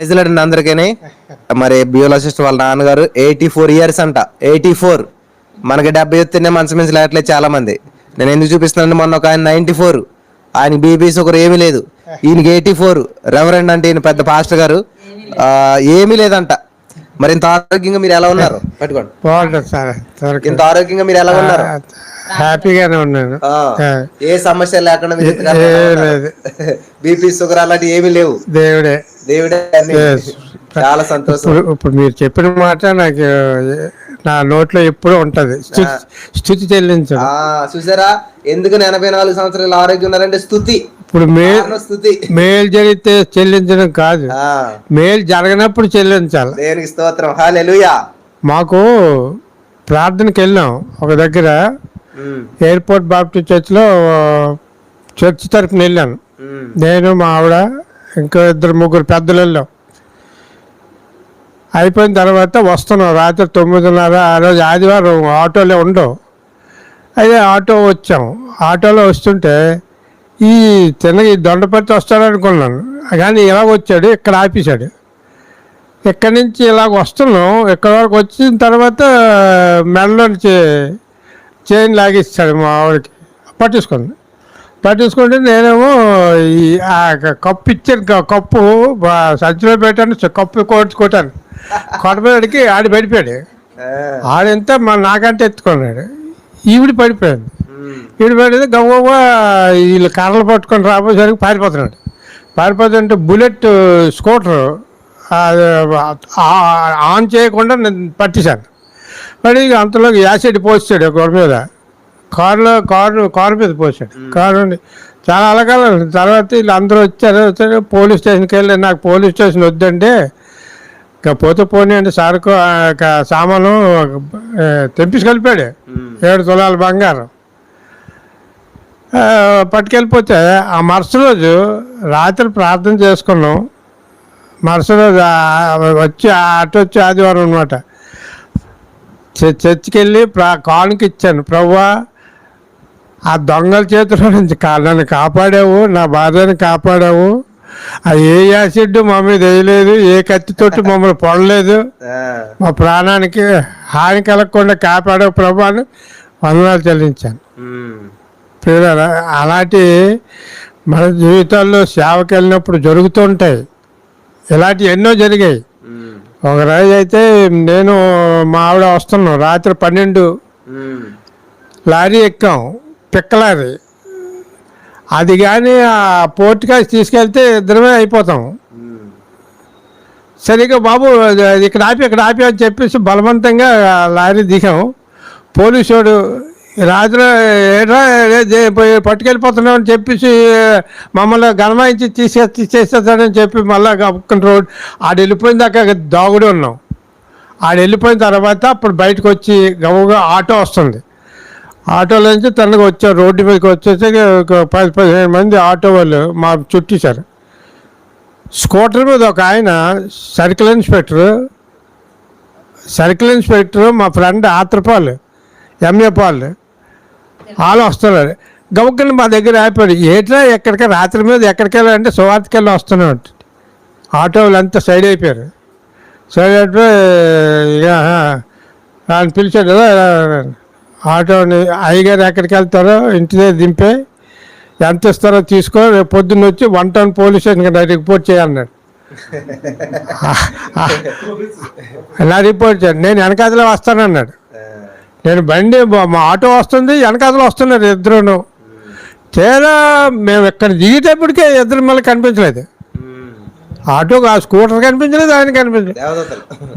ప్రైజ్లాడండి అందరికీ మరి బియోలజిస్ట్ వాళ్ళ నాన్నగారు ఎయిటీ ఫోర్ ఇయర్స్ అంట. ఎయిటీ ఫోర్ మనకి డెబ్బై ఎత్తునే మంచి మంచి లేట్లేదు చాలా మంది నేను ఎందుకు చూపిస్తున్నాను మొన్న ఒక ఆయన నైన్టీ ఫోర్ ఆయన బీబీ షుగర్ ఏమీ లేదు. ఈయనకి ఎయిటీ ఫోర్ రెవరెండ్ అంటే ఈయన పెద్ద పాస్టర్ గారు. ఏమీ లేదంట. మరి ఇంత ఆరోగ్యంగా మీరు ఎలా ఉన్నారు? పట్టుకోండి. ఇంత ఆరోగ్యంగా మీరు ఎలా ఉన్నారు? హ్యాపీగానే ఉన్నాను. ఏ సమస్య లేకుండా బీపీ షుగర్ అలాంటివి ఏమీ లేవు. దేవుడే. దేవుడే. చాలా సంతోషం. ఇప్పుడు మీరు చెప్పిన మాట నాకు నా నోట్లో ఎప్పుడూ ఉంటది. స్థుతి ఆ చూసారా? ఎందుకు ఎనభై నాలుగు సంవత్సరాలు ఆరోగ్యం ఉన్నారంటే స్థుతి. ఇప్పుడు మే కారణం స్థుతి. మేలు జరిగితే చెల్లించడం కాదు. మేలు జరగనప్పుడు చెల్లించాలి. దేవునికి స్తోత్రం. హాలెలుయా మాకు ప్రార్థనకి వెళ్ళాం ఒక దగ్గర. ఎయిర్పోర్ట్ బాప్టిస్ట్ చర్చ్లో చర్చ్ తరఫున వెళ్ళాను. నేను మా ఆవిడ ఇంకో ఇద్దరు ముగ్గురు పెద్దలు వెళ్ళాం అయిపోయిన తర్వాత వస్తున్నాం. రాత్రి తొమ్మిదిన్నర ఆ రోజు ఆదివారం ఆటోలే ఉండవు అయితే ఆటో వచ్చాం. ఆటోలో వస్తుంటే ఈ చిన్న ఈ దొండపట్టి వస్తాడనుకున్నాను. కానీ ఇలా వచ్చాడు ఇక్కడ ఆపేశాడు. ఇక్కడి నుంచి ఇలాగ వస్తున్నాం. ఇక్కడ వరకు వచ్చిన తర్వాత మెడలో నుంచి చైన్ లాగిస్తాడు మా ఆవిడకి. పట్టేసుకుంది పట్టేసుకుంటే నేనేమో ఈ కప్పు ఇచ్చాను. కప్పు సంచిలో పెట్టాను కప్పు కొట్టి కొట్టాను. కొట్టబోయాడికి ఆడి పడిపోయాడు. ఆడంతా మా నాకంటే ఎత్తుకున్నాడు. ఈవిడ పడిపోయింది. ఈవిడ పడితే గవ్వ వీళ్ళు కర్రలు పట్టుకొని రాబోయేసరికి పారిపోతున్నాడు. పారిపోతుంటే బుల్లెట్ స్కూటర్ ఆన్ చేయకుండా నేను పట్టేశాను. మరి ఇక అంతలోకి యాసిడ్ పోసాడు గొడవ మీద. కారులో కారు కారు మీద పోసాడు కారు చాలా అలగాల తర్వాత వీళ్ళు అందరూ వచ్చారు వచ్చారు. పోలీస్ స్టేషన్కి వెళ్ళి నాకు పోలీస్ స్టేషన్ వద్దంటే ఇక పోతే పోనీ అంటే సార్కు సామాను ఆ, తెంపించి కలిపాడు ఏడు తులాల బంగారం. పట్టుకెళ్ళిపోతే ఆ మరుసటి రోజు రాత్రి ప్రార్థన చేసుకున్నాం. మరుసటి రోజు వచ్చి అటు వచ్చి ఆదివారం అనమాట చర్చికి వెళ్ళి ప్రా కానుక ఇచ్చాను. ప్రవ్వా ఆ దొంగల చేతిలో నుంచి కా- నన్ను కాపాడావు నా భార్యని కాపాడావు. ఆ ఏ యాసిడ్ మా మీద వేయలేదు ఏ కత్తితోటి మమ్మల్ని పొడలేదు. మా ప్రాణానికి హాని కలగకుండా కాపాడావు ప్రభు అని వందనాలు చెల్లించాను. ప్రియులారా, అలాంటి మన జీవితాల్లో సేవకి వెళ్ళినప్పుడు జరుగుతుంటాయి ఇలాంటివి ఎన్నో జరిగాయి. ఒక రోజు అయితే నేను మా ఆవిడ వస్తున్నాం. రాత్రి పన్నెండు లారీ ఎక్కాం. పిక్క లారీ అది కానీ ఆ పోర్టుకాసి తీసుకెళ్తే ఇద్దరమే అయిపోతాం. సరిగ్గా బాబు ఇక్కడ ఆపి ఇక్కడ ఆపి అని చెప్పేసి బలవంతంగా లారీ దిగాం. పోలీసు వాడు రాత్రి ఏట్రా పోయి అని చెప్పేసి మమ్మల్ని గణమాయించి తీసే తీసేస్తాడని చెప్పి మళ్ళీ రోడ్ ఆడు వెళ్ళిపోయిన దాకా దాగుడు ఉన్నాం. ఆడు వెళ్ళిపోయిన తర్వాత అప్పుడు బయటకు వచ్చి గవ్వగా ఆటో వస్తుంది. ఆటోలో నుంచి తనకు వచ్చారు రోడ్డు మీదకి వచ్చేసి ఒక పది పదిహేను మంది ఆటో వాళ్ళు మా చుట్టేశారు. స్కూటర్ మీద ఒక ఆయన సర్కిల్ ఇన్స్పెక్టర్ సర్కిల్ ఇన్స్పెక్టర్ మా ఫ్రెండ్ ఆత్రపాల్ ఎంఏ పాల్ వాళ్ళు వస్తున్నారు. గబుక్కని మా దగ్గర ఆపాడు ఏట్రా ఎక్కడికి రాత్రి మీద ఎక్కడికి వెళ్ళాలంటే సువార్తకి వెళ్ళి వస్తున్నాడు. ఆటో వాళ్ళు అంతా సైడ్ అయిపోయారు. సైడ్ అయిపోయి ఇక ఆయన పిలిచాడు "రా, రా, రా." ఆటోని అయ్యగారు ఎక్కడికి వెళ్తారో ఇంటి దగ్గర దింపే. ఎంత ఇస్తారో తీసుకో రేపు పొద్దున్న వచ్చి వన్ టౌన్ పోలీస్ స్టేషన్కి రిపోర్ట్ చేయన్నాడు ఇలా రిపోర్ట్ చేయండి నేను వెనకాతలే వస్తానన్నాడు. నేను బండి మా- ఆటో వస్తుంది వెనకాతలో వస్తున్నారు ఇద్దరును. తీరా మేము ఇక్కడ దిగేటప్పటికే ఇద్దరు మళ్ళీ కనిపించలేదు. ఆటో ఆ స్కూటర్ కనిపించలేదు ఆయన కనిపించలేదు.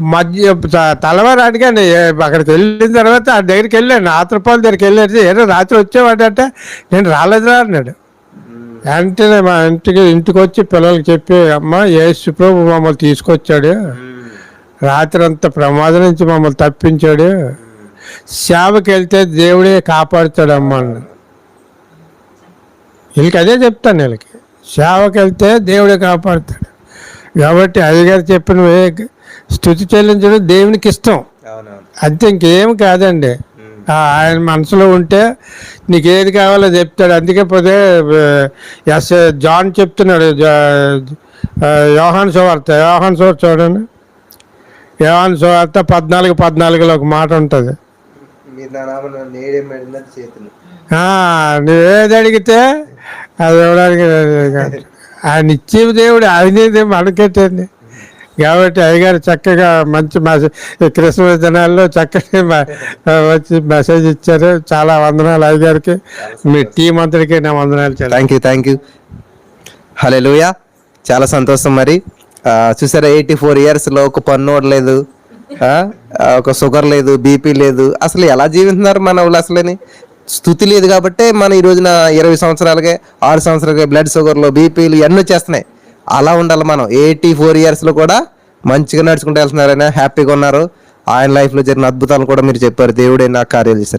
మధ్య త- తెల్లవారు అడిగాను అక్కడికి వెళ్ళిన తర్వాత ఆ దగ్గరికి వెళ్ళాను ఆత్రపాల దగ్గరికి వెళ్ళాడు ఏదో రాత్రి వచ్చేవాడట నేను రాలేదురా అన్నాడు. వెంటనే మా ఇంటికి ఇంటికి వచ్చి పిల్లలకి చెప్పి అమ్మ యేసు ప్రభు మమ్మల్ని తీసుకొచ్చాడు. రాత్రి అంత ప్రమాదం నుంచి మమ్మల్ని తప్పించాడు. సేవకి వెళ్తే దేవుడే కాపాడుతాడు అమ్మ అన్నాడు వీళ్ళకి అదే చెప్తాను వీళ్ళకి. సేవకి వెళ్తే దేవుడే కాపాడుతాడు. కాబట్టి అయ్యగారు చెప్పిన స్థుతి చెల్లించడం దేవునికి ఇష్టం. అంతే ఇంకేం కాదండి. ఆయన మనసులో ఉంటే నీకు ఏది కావాలో చెప్తాడు. అందుకే పోతే ఎస్ జాన్ చెప్తున్నాడు. యోహాన్ సువార్త. యోహాన్ సువార్త చూడండి. యోహాన్ సువార్త పద్నాలుగు పద్నాలుగులో ఒక మాట ఉంటుంది. చేతులు. నువ్వేది అడిగితే అది ఇవ్వడానికి ఆయన ఇచ్చే దేవుడు ఆయన మనకెట్టండి. కాబట్టి అయ్యగారు చక్కగా మంచి మెసేజ్ ఈ క్రిస్మస్ దినాల్లో చక్కగా వచ్చి మెసేజ్ ఇచ్చారు. చాలా వందనాలు అయ్యగారికి. మీ టీం అంతటికి నా వందనాలు thank you thank you hello చాలా సంతోషం మరి. చూసారా ఎయిటీ ఫోర్ ఇయర్స్లో ఒక పన్ను లేదు ఆ, ఆ, ఒక షుగర్ లేదు బీపీ లేదు. అసలు ఎలా జీవిస్తున్నారు మన వాళ్ళు అసలని? స్థుతి లేదు కాబట్టి మన ఈ రోజున ఇరవై సంవత్సరాలకే ఆరు సంవత్సరాలకే బ్లడ్ షుగర్లు బీపీలు ఇవన్నీ వచ్చేస్తున్నాయి అలా ఉండాలి మనం. ఎయిటీ ఫోర్ ఇయర్స్లో కూడా మంచిగా నడుచుకుంటూ వెళ్తున్నారని హ్యాపీగా ఉన్నారు. ఆయన లైఫ్లో జరిగిన అద్భుతాలు కూడా మీరు చెప్పారు. దేవుడే నాకు కార్యాలు చేశారు.